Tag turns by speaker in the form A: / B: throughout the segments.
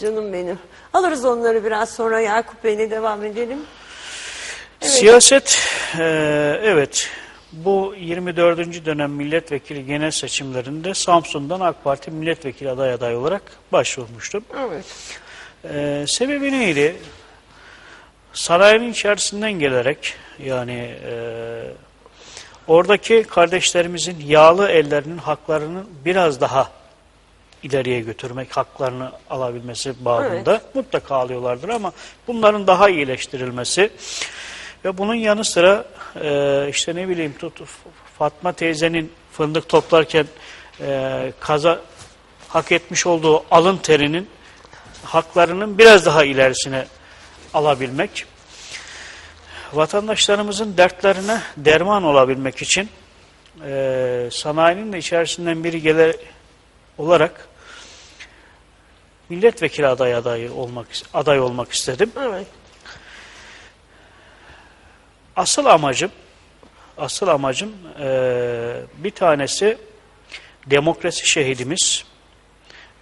A: Canım benim. Alırız onları biraz sonra Yakup Bey'le devam edelim.
B: Siyaset, e, evet bu 24. dönem milletvekili genel seçimlerinde Samsun'dan AK Parti milletvekili aday aday olarak başvurmuştum.
A: Evet.
B: E, sebebi neydi? Sarayın içerisinden gelerek yani e, oradaki kardeşlerimizin yağlı ellerinin haklarını biraz daha ileriye götürmek, haklarını alabilmesi bağında mutlaka alıyorlardır ama bunların daha iyileştirilmesi ve bunun yanı sıra e, işte ne bileyim tut, Fatma teyzenin fındık toplarken e, kaza hak etmiş olduğu alın terinin haklarının biraz daha ilerisine alabilmek, vatandaşlarımızın dertlerine derman olabilmek için e, sanayinin de içerisinden biri gelir olarak milletvekili aday adayı olmak aday olmak istedim.
A: Evet.
B: Asıl amacım asıl amacım e, bir tanesi demokrasi şehidimiz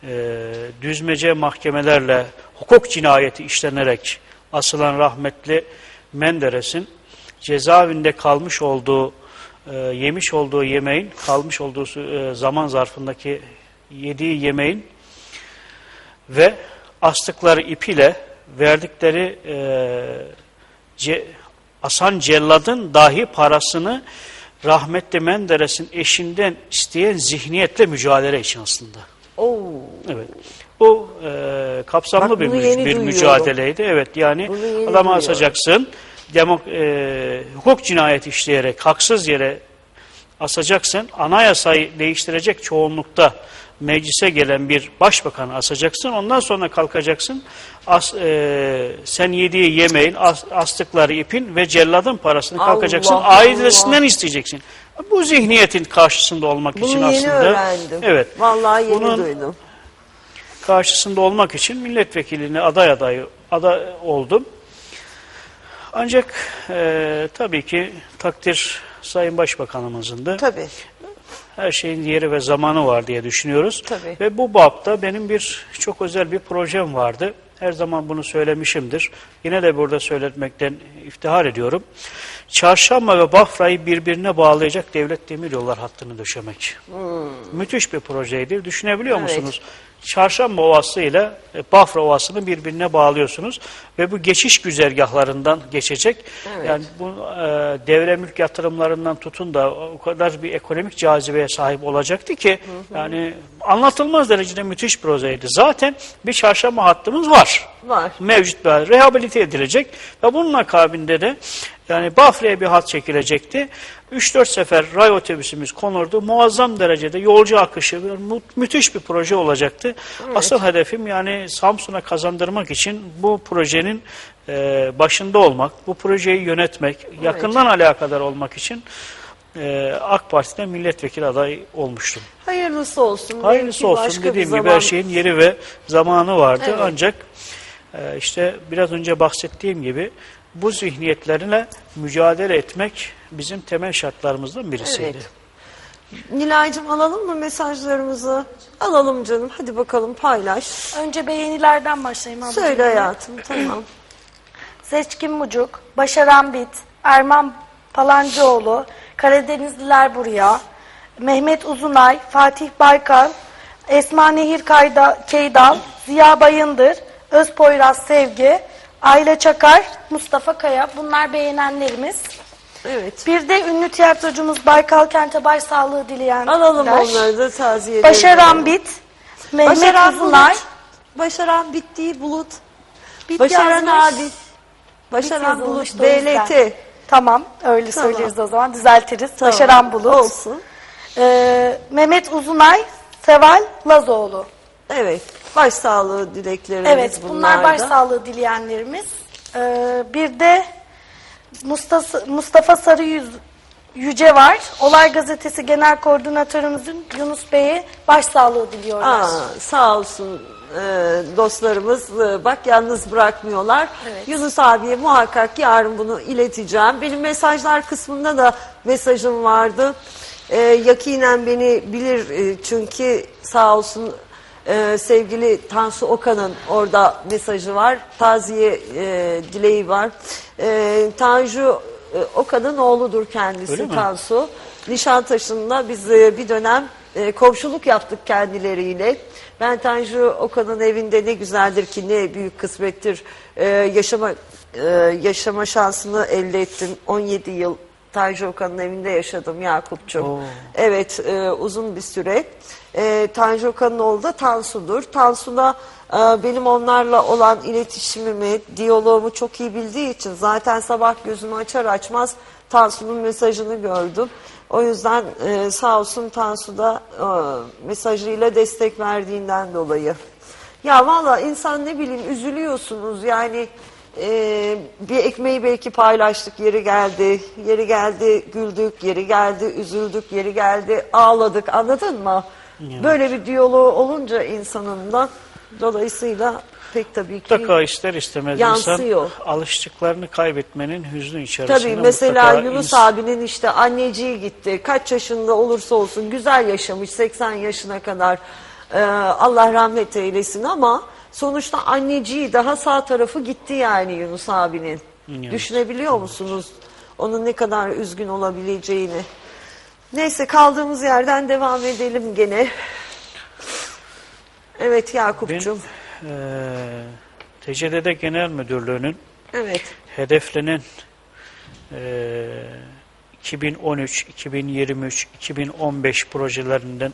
B: e, düzmece mahkemelerle hukuk cinayeti işlenerek asılan rahmetli Menderes'in cezaevinde kalmış olduğu e, yemiş olduğu yemeğin kalmış olduğu e, zaman zarfındaki yediği yemeğin ve astıkları ipiyle verdikleri e, ce, asan celladın dahi parasını rahmetli Menderes'in eşinden isteyen zihniyetle mücadele için aslında.
A: Oo.
B: Evet. Bu e, kapsamlı
A: Bak
B: bir, bir
A: duyuyorum.
B: mücadeleydi. Evet yani adamı asacaksın. Demok, e, hukuk cinayeti işleyerek haksız yere asacaksın. Anayasayı değiştirecek çoğunlukta meclise gelen bir başbakanı asacaksın. Ondan sonra kalkacaksın. As, e, sen yediği yemeğin, as, astıkları ipin ve celladın parasını
A: Allah
B: kalkacaksın.
A: Allah.
B: Ailesinden isteyeceksin. Bu zihniyetin karşısında olmak
A: Bunu
B: için
A: yeni
B: aslında.
A: öğrendim.
B: Evet.
A: Vallahi yeni
B: Bunun-
A: duydum.
B: karşısında olmak için milletvekiline aday adayı aday oldum. Ancak e, tabii ki takdir Sayın Başbakanımızındı.
A: Tabii.
B: Her şeyin yeri ve zamanı var diye düşünüyoruz.
A: Tabii.
B: Ve bu bapta benim bir çok özel bir projem vardı. Her zaman bunu söylemişimdir. Yine de burada söyletmekten iftihar ediyorum. Çarşamba ve Bafra'yı birbirine bağlayacak devlet demiryollar hattını döşemek. Müthiş bir projeydi. Düşünebiliyor
A: Hmm. Evet.
B: musunuz? Çarşamba Ovası ile Bafra Ovası'nı birbirine bağlıyorsunuz ve bu geçiş güzergahlarından geçecek.
A: Evet.
B: Yani bu e, devre mülk yatırımlarından tutun da o kadar bir ekonomik cazibeye sahip olacaktı ki yani anlatılmaz derecede müthiş bir projeydi. Zaten bir çarşamba hattımız var
A: Var.
B: mevcut hal- rehabilite edilecek ve bunun akabinde de yani Bafra'ya bir hat çekilecekti. 3-4 sefer ray otobüsümüz konurdu. Muazzam derecede yolcu akışı mü- müthiş bir proje olacaktı. Asıl hedefim yani Samsun'a kazandırmak için bu projenin e, başında olmak, bu projeyi yönetmek, yakından alakadar olmak için e, AK Parti'de milletvekili adayı olmuştum.
A: Hayırlısı olsun.
B: Hayırlısı
A: Belki
B: olsun dediğim gibi
A: zaman-
B: her şeyin yeri ve zamanı vardı.
A: Evet.
B: Ancak e, işte biraz önce bahsettiğim gibi bu zihniyetlerine mücadele etmek bizim temel şartlarımızdan birisiydi.
A: Evet. Nilay'cığım alalım mı mesajlarımızı? Alalım canım. Hadi bakalım paylaş.
C: Önce beğenilerden başlayayım ablacığım.
A: Söyle hayatım. Tamam.
C: Seçkin Mucuk, Başaran Bit, Erman Palancıoğlu, Karadenizliler buraya, Mehmet Uzunay, Fatih Baykan, Esma Nehir Kayda, Keydal, Ziya Bayındır, Özpoyraz Sevgi, Ayla Çakar, Mustafa Kaya. Bunlar beğenenlerimiz.
A: Evet.
C: Bir de ünlü tiyatrocumuz Baykal Kent'e başsağlığı dileyenler.
A: Alalım onları da taziye
C: Başaran Bit, Mehmet
A: Başaran
C: Uzunay,
A: Bulut. Başaran bitti bulut.
C: Bit
A: Başaran
C: yazmış.
A: abi. Başaran bulut.
C: o yüzden.
A: BLT.
C: Tamam öyle
A: Tamam.
C: söyleriz o zaman düzeltiriz.
A: Tamam,
C: Başaran Bulut.
A: Olsun.
C: Ee, Mehmet Uzunay, Seval Lazoğlu.
A: Evet. Başsağlığı dileklerimiz
C: Evet bunlar
A: bunlar da.
C: başsağlığı dileyenlerimiz. Ee, bir de Mustafa, Mustafa Sarı Yüz, Yüce var. Olay Gazetesi Genel Koordinatörümüzün Yunus Bey'e başsağlığı diliyorlar.
A: Aa, sağ olsun e, dostlarımız e, bak yalnız bırakmıyorlar.
C: Evet.
A: Yunus abiye muhakkak yarın bunu ileteceğim. Benim mesajlar kısmında da mesajım vardı. E, yakinen beni bilir e, çünkü sağ olsun Ee, sevgili Tansu Okan'ın orada mesajı var. Taziye e, dileği var. Ee, Tanju e, Okan'ın oğludur
B: Öyle
A: kendisi
B: mi?
A: Tansu. Nişantaşı'nda biz e, bir dönem e, komşuluk yaptık kendileriyle. Ben Tanju Okan'ın evinde ne güzeldir ki ne büyük kısmettir e, yaşama e, yaşama şansını elde ettim. 17 yıl Tanju Okan'ın evinde yaşadım Yakup'cum. Evet e, uzun bir süre. E, Tanju Okan'ın oğlu da Tansu'dur. Tansu da e, benim onlarla olan iletişimimi, diyaloğumu çok iyi bildiği için zaten sabah gözümü açar açmaz Tansu'nun mesajını gördüm. O yüzden e, sağ olsun Tansu da e, mesajıyla destek verdiğinden dolayı. Ya valla insan ne bileyim üzülüyorsunuz yani e, bir ekmeği belki paylaştık yeri geldi, yeri geldi güldük, yeri geldi üzüldük, yeri geldi ağladık anladın mı? Böyle bir diyaloğu olunca insanın da dolayısıyla pek tabii ki
B: Mutlaka ister istemez
A: Yansıyor.
B: insan alıştıklarını kaybetmenin hüznü içerisinde
A: Tabii mesela Yunus abinin işte anneciği gitti. Kaç yaşında olursa olsun güzel yaşamış 80 yaşına kadar. Ee, Allah rahmet eylesin ama sonuçta anneciği daha sağ tarafı gitti yani Yunus abinin.
B: Evet.
A: Düşünebiliyor musunuz onun ne kadar üzgün olabileceğini? Neyse kaldığımız yerden devam edelim gene. Evet
B: Ben
A: Yakup'cum.
B: eee TCDD Genel Müdürlüğü'nün
A: Evet.
B: hedeflenen eee 2013, 2023, 2015 projelerinden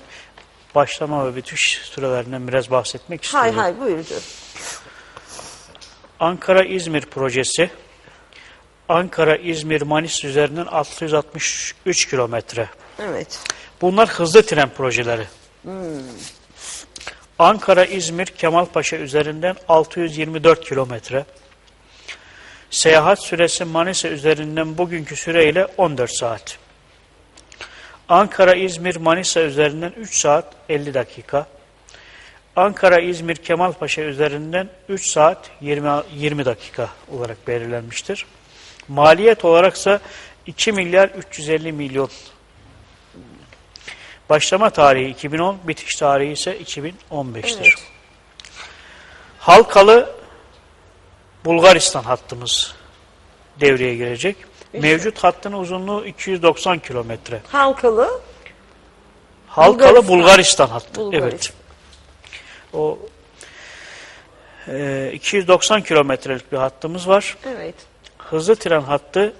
B: başlama ve bitiş sürelerinden biraz bahsetmek istiyorum.
A: Hay hay buyur canım.
B: Ankara-İzmir projesi Ankara-İzmir-Manis üzerinden 663 kilometre.
A: Evet.
B: Bunlar hızlı tren projeleri. Ankara-İzmir Kemalpaşa üzerinden 624 kilometre. Seyahat süresi Manisa üzerinden bugünkü süreyle 14 saat. Ankara-İzmir Manisa üzerinden 3 saat 50 dakika. Ankara-İzmir Kemalpaşa üzerinden 3 saat 20, 20 dakika olarak belirlenmiştir. Maliyet olaraksa 2 milyar 350 milyon Başlama tarihi 2010, bitiş tarihi ise 2015'tir.
A: Evet.
B: Halkalı Bulgaristan hattımız devreye girecek. Mevcut hattın uzunluğu 290 kilometre.
A: Halkalı
B: Halkalı
A: Bulgaristan.
B: Bulgaristan, hattı.
A: Bulgaristan.
B: Evet. O e, 290 kilometrelik bir hattımız var.
A: evet.
B: Hızlı tren hattı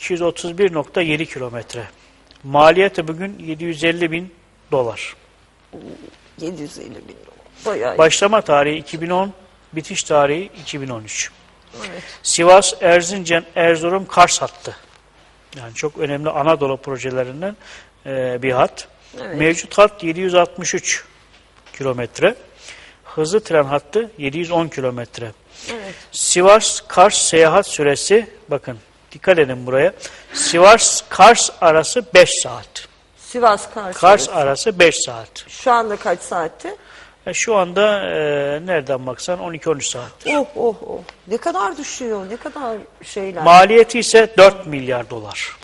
B: 231.7 kilometre. Maliyeti bugün 750 bin dolar.
A: 750 bin dolar. Bayağı.
B: Başlama tarihi 2010, bitiş tarihi 2013.
A: Evet.
B: Sivas, Erzincan, Erzurum, Kars hattı. Yani çok önemli Anadolu projelerinden e, bir hat.
A: Evet.
B: Mevcut hat 763 kilometre. Hızlı tren hattı 710 kilometre.
A: Evet.
B: Sivas Kars seyahat süresi bakın dikkat edin buraya. Sivas Kars arası 5 saat.
A: Sivas Kars. Arası.
B: arası 5 saat.
A: Şu anda kaç saatte?
B: E, şu anda e, nereden baksan 12-13 saat.
A: Oh oh oh. Ne kadar düşüyor, ne kadar şeyler.
B: Maliyeti ise 4 milyar dolar.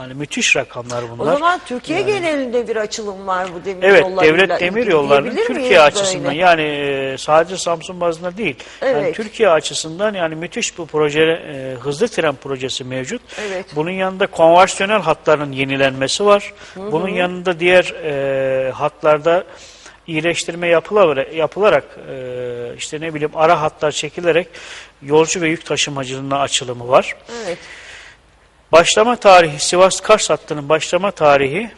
B: Yani müthiş rakamlar
A: o
B: bunlar.
A: zaman Türkiye genelinde bir açılım var bu demir
B: Evet,
A: yollarıyla
B: devlet demir yollarının Türkiye açısından
A: böyle?
B: yani e, sadece Samsun bazında değil. Yani
A: Evet.
B: Türkiye açısından yani müthiş bu proje e, hızlı tren projesi mevcut.
A: Evet.
B: Bunun yanında konvansiyonel hatların yenilenmesi var. Bunun yanında diğer e, hatlarda iyileştirme yapılarak, yapılarak e, işte ne bileyim ara hatlar çekilerek yolcu ve yük taşımacılığına açılımı var.
A: Evet.
B: Başlama tarihi Sivas Kars hattının başlama tarihi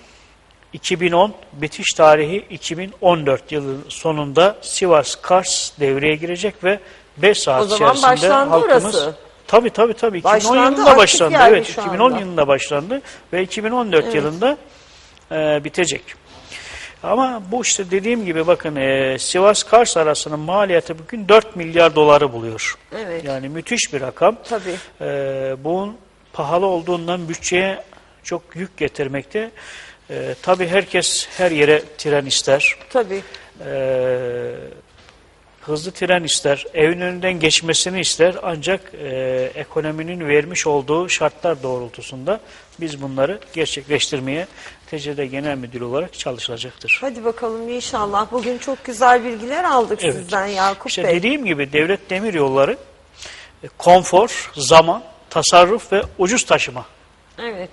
B: 2010, bitiş tarihi 2014 yılın sonunda Sivas Kars devreye girecek ve 5 saat
A: O zaman
B: içerisinde
A: başlandı
B: halkımız
A: orası.
B: Tabii tabii tabii 2010
A: Başlandı,
B: yılında başlandı.
A: yani
B: Evet,
A: şu
B: 2010
A: anda.
B: yılında başlandı ve 2014 yılında e, bitecek. Ama bu işte dediğim gibi bakın e, Sivas Kars arasının maliyeti bugün 4 milyar doları buluyor.
A: Evet.
B: Yani müthiş bir rakam.
A: Tabii.
B: Ee, bunun pahalı olduğundan bütçeye çok yük getirmekte. Ee, tabii herkes her yere tren ister.
A: Tabii.
B: Ee, hızlı tren ister, evin önünden geçmesini ister ancak e, ekonominin vermiş olduğu şartlar doğrultusunda biz bunları gerçekleştirmeye TCD Genel Müdürü olarak çalışılacaktır.
A: Hadi bakalım inşallah. Bugün çok güzel bilgiler aldık
B: Evet.
A: sizden Yakup
B: İşte
A: Bey.
B: dediğim gibi devlet demir yolları e, konfor, zaman, tasarruf ve ucuz taşıma.
A: Evet.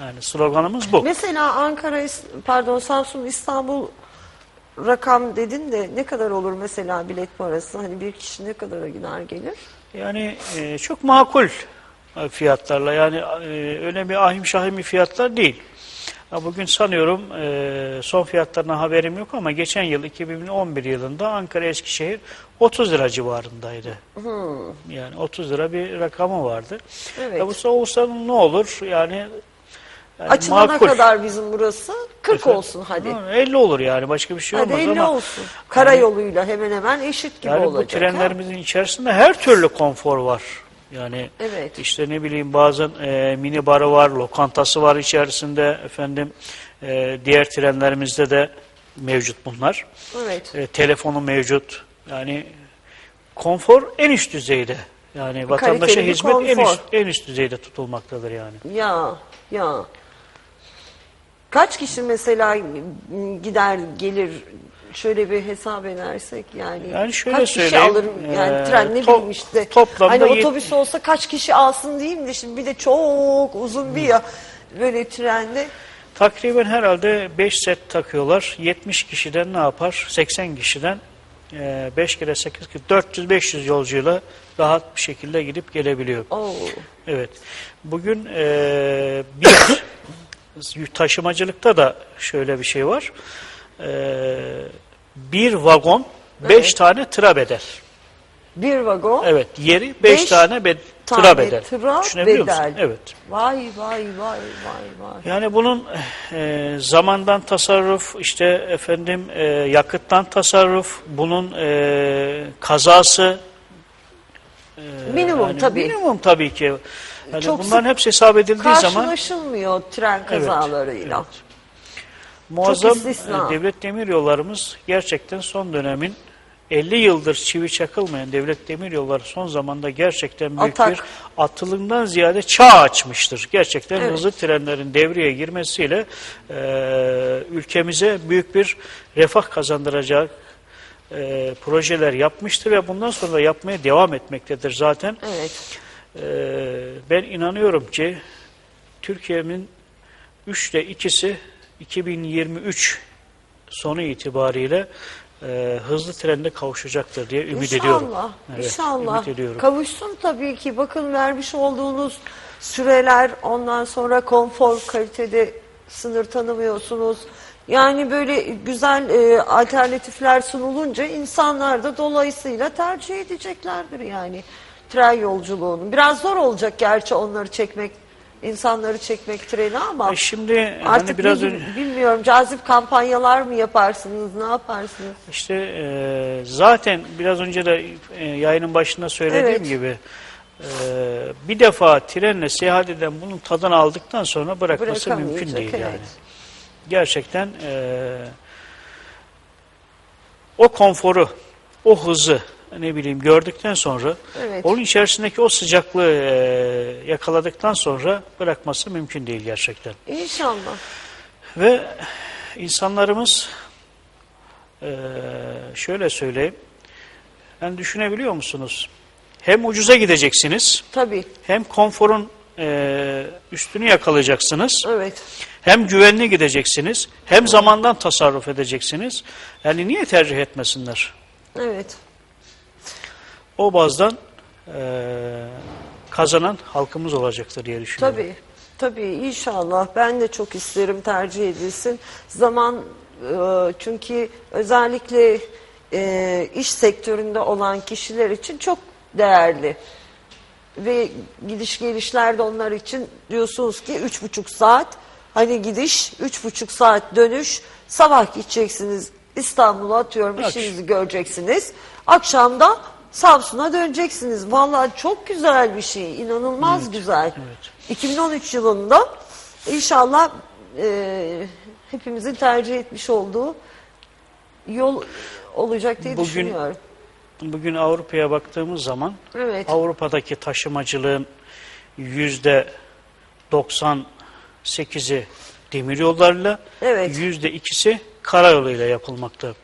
B: Yani sloganımız bu.
A: Mesela Ankara, pardon Samsun, İstanbul rakam dedin de ne kadar olur mesela bilet parası? Hani bir kişi ne kadara gider gelir?
B: Yani e, çok makul fiyatlarla yani e, öyle bir ahim şahim fiyatlar değil. Ha, Bugün sanıyorum e, son fiyatlarına haberim yok ama geçen yıl 2011 yılında Ankara Eskişehir 30 lira civarındaydı. Yani 30 lira bir rakamı vardı.
A: Evet.
B: Ya bu olsa ne olur yani, yani
A: Açılana
B: makul.
A: kadar bizim burası 40
B: Efendim?
A: olsun hadi.
B: Ha, 50 olur yani başka bir şey
A: Hadi
B: olmaz
A: 50
B: ama
A: olsun. Karayoluyla hemen hemen eşit gibi
B: yani bu
A: olacak. ha?
B: trenlerimizin içerisinde her türlü konfor var. Yani
A: Evet.
B: işte ne bileyim bazen e, mini barı var, lokantası var içerisinde efendim e, diğer trenlerimizde de mevcut bunlar.
A: Evet.
B: E, telefonu mevcut. Yani konfor en üst düzeyde. Yani vatandaşa
A: Kaliteli
B: hizmet en üst, en üst düzeyde tutulmaktadır yani.
A: Ya ya. Kaç kişi mesela gider gelir şöyle bir hesap edersek yani,
B: Yani şöyle
A: kaç kişi
B: söyleyeyim,
A: alır yani
B: eee,
A: tren ne
B: to-
A: bileyim işte
B: toplamda
A: hani otobüs olsa kaç kişi alsın diyeyim de şimdi bir de çok uzun bir ya böyle trende
B: Takriben herhalde 5 set takıyorlar. 70 kişiden ne yapar? 80 kişiden 5 kere 8 400-500 yolcuyla rahat bir şekilde gidip gelebiliyor.
A: Oo.
B: Evet. Bugün e, bir taşımacılıkta da şöyle bir şey var. E, bir vagon 5
A: Evet.
B: tane tıra bedel.
A: bir vagon
B: Evet. Yeri 5
A: Beş
B: tane be, tıra
A: tane tıra
B: Düşünebiliyor musun?
A: bedel.
B: Evet.
A: vay vay vay vay vay.
B: Yani bunun e, zamandan tasarruf, işte efendim e, yakıttan tasarruf, bunun e, kazası e,
A: Minimum tabii.
B: Minimum tabii ki. Yani
A: Çok
B: bunların hepsi hesap edildiği zaman
A: Karşılaşılmıyor tren kazalarıyla.
B: evet. Muazzam e, devlet demir yollarımız gerçekten son dönemin 50 yıldır çivi çakılmayan devlet demir yolları son zamanda gerçekten büyük
A: Atak.
B: bir atılımdan ziyade çağ açmıştır. Gerçekten
A: Evet.
B: hızlı trenlerin devreye girmesiyle e, ülkemize büyük bir refah kazandıracak e, projeler yapmıştır ve bundan sonra da yapmaya devam etmektedir zaten.
A: Evet.
B: Ee, ben inanıyorum ki Türkiye'nin üçte ikisi 2023 sonu itibariyle e, hızlı trenle kavuşacaktır diye ümit
A: İnşallah,
B: ediyorum. Evet,
A: inşallah.
B: Ümit ediyorum.
A: Kavuşsun tabii ki. Bakın vermiş olduğunuz süreler, ondan sonra konfor, kalitede sınır tanımıyorsunuz. Yani böyle güzel e, alternatifler sunulunca insanlar da dolayısıyla tercih edeceklerdir yani tren yolculuğunu. Biraz zor olacak gerçi onları çekmek, insanları çekmek treni ama
B: E şimdi
A: artık
B: hani biraz
A: ne-
B: önce
A: bilmiyorum cazip kampanyalar mı yaparsınız, ne yaparsınız?
B: işte e, zaten biraz önce de e, yayının başında söylediğim
A: Evet.
B: gibi e, bir defa trenle seyahat eden bunun tadını aldıktan sonra bırakması mümkün
A: Bırakamayacak,
B: değil yani.
A: evet.
B: gerçekten eee, o konforu, o hızı ne bileyim gördükten sonra
A: Evet.
B: onun içerisindeki o sıcaklığı eee, yakaladıktan sonra bırakması mümkün değil gerçekten.
A: İnşallah.
B: Ve insanlarımız eee, şöyle söyleyeyim, yani düşünebiliyor musunuz? Hem ucuza gideceksiniz,
A: Tabii.
B: hem konforun eee, üstünü yakalayacaksınız.
A: Evet.
B: Hem güvenli gideceksiniz, hem zamandan tasarruf edeceksiniz. Yani niye tercih etmesinler?
A: Evet.
B: O bazdan eee, kazanan halkımız olacaktır diye düşünüyorum.
A: Tabii. Tabii inşallah. Ben de çok isterim tercih edilsin. Zaman e, çünkü özellikle e, iş sektöründe olan kişiler için çok değerli. Ve gidiş gelişlerde onlar için diyorsunuz ki üç buçuk saat hani gidiş üç buçuk saat dönüş sabah gideceksiniz İstanbul'a atıyorum
B: Akş-
A: işinizi göreceksiniz. Akşamda Samsun'a döneceksiniz. Vallahi çok güzel bir şey. inanılmaz güzel. 2013 yılında inşallah e, hepimizin tercih etmiş olduğu yol olacak diye
B: Bugün-
A: düşünüyorum.
B: Bugün Avrupa'ya baktığımız zaman
A: Evet.
B: Avrupa'daki taşımacılığın yüzde 98'i demir yollarıyla
A: Evet.
B: yüzde ikisi karayoluyla yapılmakta.